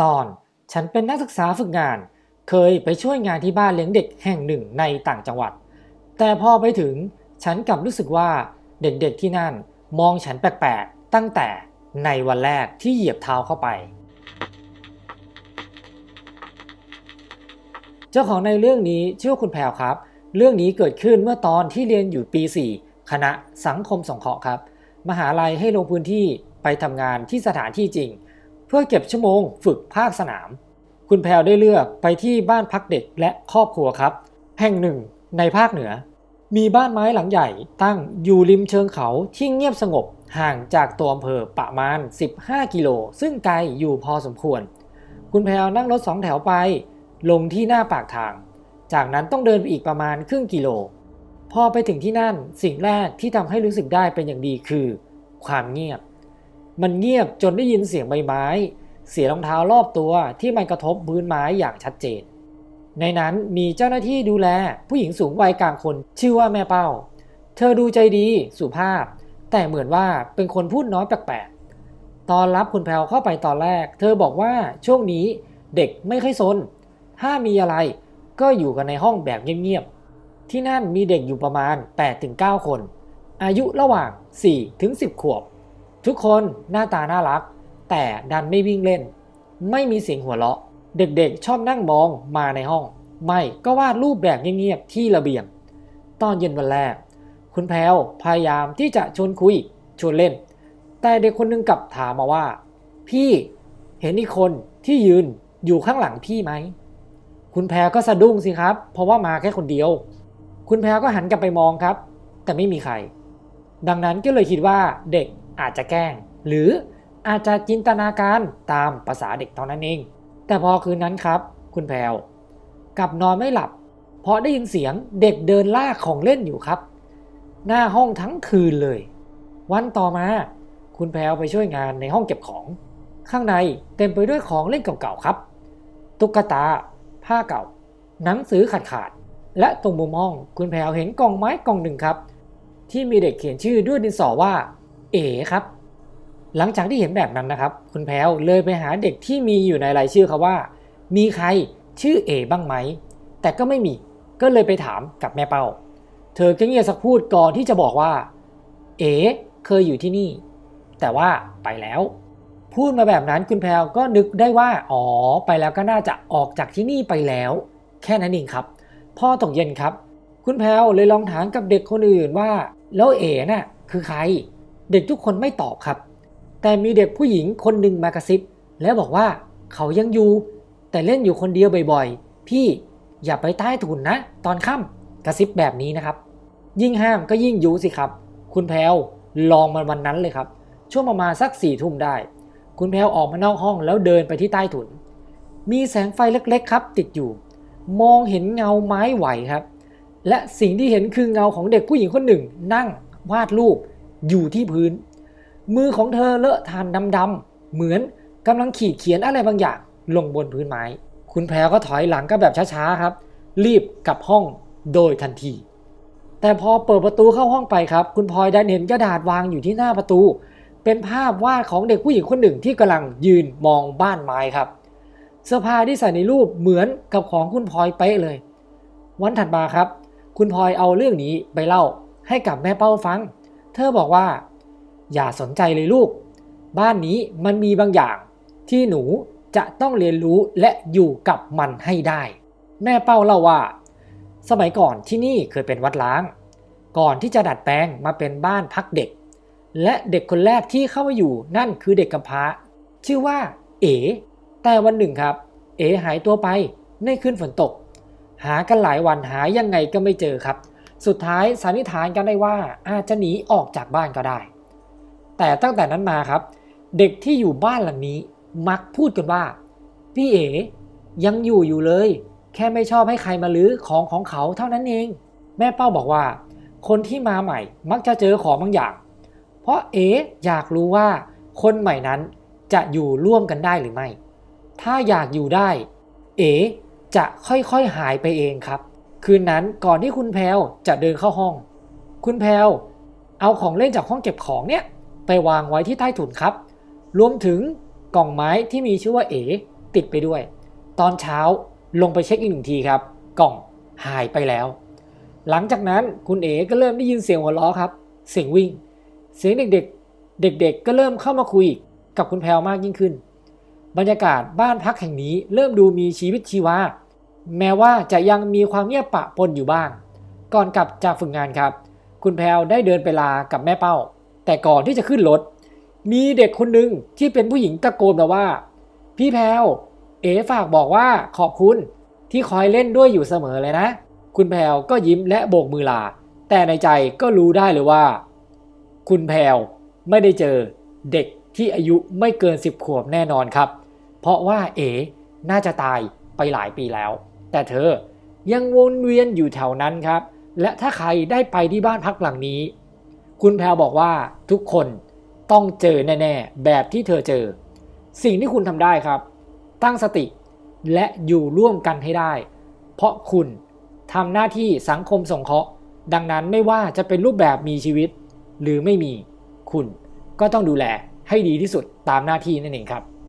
ตอนฉันเป็นนักศึกษาฝึกงาน เคยไปช่วยงานที่บ้านเลี้ยงเด็กแห่งหนึ่งในต่างจังหวัด แต่พอไปถึงฉันกลับรู้สึกว่าเด็กๆที่นั่นมองฉันแปลกๆ ตั้งแต่ในวันแรกที่เหยียบเท้าเข้าไป เจ้าของในเรื่องนี้ชื่อคุณแพรวครับ เรื่องนี้เกิดขึ้นเมื่อตอนที่เรียนอยู่ปี 4 คณะสังคมสงเคราะห์ครับ มหาลัยให้ลงพื้นที่ไปทำงานที่สถานที่จริง เพื่อเก็บชั่วโมงฝึกภาคสนาม คุณแพรวได้เลือกไปที่บ้านพักเด็กและครอบครัวครับ แห่งหนึ่งในภาคเหนือ มีบ้านไม้หลังใหญ่ตั้งอยู่ริมเชิงเขาที่เงียบสงบห่างจากตัวอำเภอประมาณ 15 กิโล ซึ่งไกลอยู่พอสมควร คุณแพรวนั่งรถสองแถวไป ลงที่หน้าปากทาง จากนั้นต้องเดินไปอีกประมาณครึ่งกิโล พอไปถึงที่นั่นสิ่งแรกที่ทำให้รู้สึกได้เป็นอย่างดีคือ ความเงียบ มันเงียบจนได้ยินเสียงใบไม้ เสียงรองเท้ารอบตัวที่มันกระทบพื้นไม้อย่างชัดเจน ในนั้นมีเจ้าหน้าที่ดูแลผู้หญิงสูงวัยกลางคนชื่อว่าแม่เป้า เธอดูใจดีสุภาพ แต่เหมือนว่าเป็นคนพูดน้อยแปลกๆตอนรับคุณแพลวเข้าไปตอนแรก เธอบอกว่าช่วงนี้เด็กไม่ค่อยซนถ้ามีอะไรก็อยู่กันในห้องแบบเงียบๆที่นั่นมีเด็กอยู่ประมาณ 8-9 คน อายุระหว่าง 4-10 ขวบ ทุกคนหน้าตาน่ารัก แต่ดันไม่วิ่งเล่น ไม่มีเสียงหัวเราะ เด็กๆ ชอบนั่งมองมาในห้อง ไม่ก็วาดรูปแบบเงียบๆที่ระเบียง ตอนเย็นวันแรก คุณแพลวพยายามที่จะชวนคุยชวนเล่น แต่เด็กคนหนึงกลับถามมาว่า พี่เห็นอีกคนที่ยืนอยู่ข้างหลังพี่ไหม คุณแพรก็สะดุ้งสิครับ เพราะว่ามาแค่คนเดียว คุณแพรก็หันกลับไปมองครับ แต่ไม่มีใคร ดังนั้นก็เลยคิดว่าเด็ก อาจจะแกล้ง หรืออาจจะจินตนาการตามภาษาเด็กเท่านั้นเอง แต่พอคืนนั้นครับ คุณแพรวกลับนอนไม่หลับ เพราะได้ยินเสียงเด็กเดินลากของเล่นอยู่ครับ หน้าห้องทั้งคืนเลย วันต่อมา คุณแพรวไปช่วยงานในห้องเก็บของ ข้างในเต็มไปด้วยของเล่นเก่าๆครับ ตุ๊กตา ผ้าเก่า หนังสือขาดขาดๆและตรงมุมห้องคุณแพรวเห็นกล่องไม้กล่องหนึ่งครับ ที่มีเด็กเขียนชื่อด้วยดินสอว่า เอ๋ครับ หลังจากที่เห็นแบบนั้นนะครับ คุณแพรวเลยไปหาเด็กที่มีอยู่ในรายชื่อเขาว่า มีใครชื่อเอ๋บ้างไหม แต่ก็ไม่มีก็เลยไปถามกับแม่เป้า เธอก็เงียบสักพูดก่อนที่จะบอกว่า เอ๋เคยอยู่ที่นี่ แต่ว่าไปแล้ว พูดมาแบบนั้นคุณแพรวก็นึกได้ว่า อ๋อ ไปแล้วก็น่าจะออกจากที่นี่ไปแล้ว แค่นั้นเองครับ พ่อตกเย็นครับ คุณแพรวเลยลองถามกับเด็กคนอื่นว่า แล้วเอ๋น่ะคือใคร เด็กทุกคนไม่ตอบครับ แต่มีเด็กผู้หญิงคนหนึ่งมากระซิบ แล้วบอกว่าเขายังอยู่ แต่เล่นอยู่คนเดียวบ่อยๆ พี่อย่าไปใต้ถุนนะ ตอนค่ำกระซิบแบบนี้นะครับ ยิ่งห้ามก็ยิ่งยุสิครับ คุณแพรวลองมันวันนั้นเลยครับ ช่วงประมาณสักสี่ทุ่มได้ คุณแพรวออกมานอกห้องแล้วเดินไปที่ใต้ถุน มีแสงไฟเล็กๆ ครับ ติดอยู่ มองเห็นเงาไม้ไหวครับ และสิ่งที่เห็นคือเงาของเด็กผู้หญิงคนหนึ่ง นั่งวาดรูป อยู่ที่พื้น มือของเธอเลอะทานดำๆเหมือนกำลังขีดเขียนอะไรบางอย่างลงบนพื้นไม้ คุณแพรก็ถอยหลังก็แบบช้าๆครับ รีบกลับห้องโดยทันที แต่พอเปิดประตูเข้าห้องไปครับ คุณพลอยไดันเห็นกระดาษวางอยู่ที่หน้าประตู เป็นภาพวาดของเด็กผู้หญิงคนหนึ่งที่กำลังยืนมองบ้านไม้ครับ เสื้อผ้าที่ใส่ในรูปเหมือนกับของคุณพลอยเป๊ะเลย วันถัดมาครับ คุณพลอยเอาเรื่องนี้ไปเล่าให้กับแม่เป้าฟัง เธอบอกว่า อย่าสนใจเลยลูก บ้านนี้มันมีบางอย่าง ที่หนูจะต้องเรียนรู้และอยู่กับมันให้ได้ แม่เป้าเล่าว่า สมัยก่อนที่นี่เคยเป็นวัดล้าง ก่อนที่จะดัดแปลงมาเป็นบ้านพักเด็ก และเด็กคนแรกที่เข้ามาอยู่นั่นคือเด็กกำพร้า ชื่อว่า เอ๋แต่วันหนึ่งครับ เอ๋หายตัวไปในคืนฝนตก หากันหลายวันหายังไงก็ไม่เจอครับ สุดท้ายสันนิษฐานกันได้ว่าอาจจะหนีออกจากบ้านก็ได้ แต่ตั้งแต่นั้นมาครับ เด็กที่อยู่บ้านหลังนี้มักพูดกันว่า พี่เอ๋ยังอยู่อยู่เลย แค่ไม่ชอบให้ใครมาลื้อของของเขาเท่านั้นเอง แม่เป้าบอกว่า คนที่มาใหม่มักจะเจอของบางอย่าง เพราะเอ๋อยากรู้ว่า คนใหม่นั้นจะอยู่ร่วมกันได้หรือไม่ ถ้าอยากอยู่ได้ เอ๋จะค่อยๆหายไปเองครับ คืนนั้นก่อนที่คุณแพลวจะเดินเข้าห้อง คุณแพลวเอาของเล่นจากห้องเก็บของเนี่ยไปวางไว้ที่ใต้ถุนครับ รวมถึงกล่องไม้ที่มีชื่อว่าเอ๋ติดไปด้วย ตอนเช้าลงไปเช็คอีกหนึ่งทีครับ กล่องหายไปแล้ว หลังจากนั้นคุณเอ๋ก็เริ่มได้ยินเสียงหัวเราะครับ เสียงวิ่ง เสียงเด็กๆ เด็กๆ ก็เริ่มเข้ามาคุยกับคุณแพรวมากยิ่งขึ้น บรรยากาศบ้านพักแห่งนี้เริ่มดูมีชีวิตชีวา แม้ว่าจะยังมีความเงียบปะปนอยู่บ้าง ก่อนกลับจากฝึกงานครับ คุณแพรวได้เดินไปลากับแม่เป้า แต่ก่อนที่จะขึ้นรถ มีเด็กคนหนึ่งที่เป็นผู้หญิงตะโกนมาว่า พี่แพรวเอ๋ฝากบอกว่าขอบคุณที่คอยเล่นด้วยอยู่เสมอเลยนะ คุณแพรวก็ยิ้มและโบกมือลา แต่ในใจก็รู้ได้เลยว่า คุณแพรวไม่ได้เจอเด็กที่อายุไม่เกิน 10 ขวบแน่นอนครับ เพราะว่าเอ๋น่าจะตายไปหลายปีแล้ว แต่เธอยังวนเวียนอยู่แถวนั้นครับ และถ้าใครได้ไปที่บ้านพักหลังนี้ คุณแพรวบอกว่าทุกคนต้องเจอแน่ๆ แบบที่เธอเจอ สิ่งที่คุณทำได้ครับ ตั้งสติและอยู่ร่วมกันให้ได้ เพราะคุณทำหน้าที่สังคมสงเคราะห์ ดังนั้นไม่ว่าจะเป็นรูปแบบมีชีวิต หรือไม่มี คุณก็ต้องดูแลให้ดีที่สุดตามหน้าที่นั่นเองครับ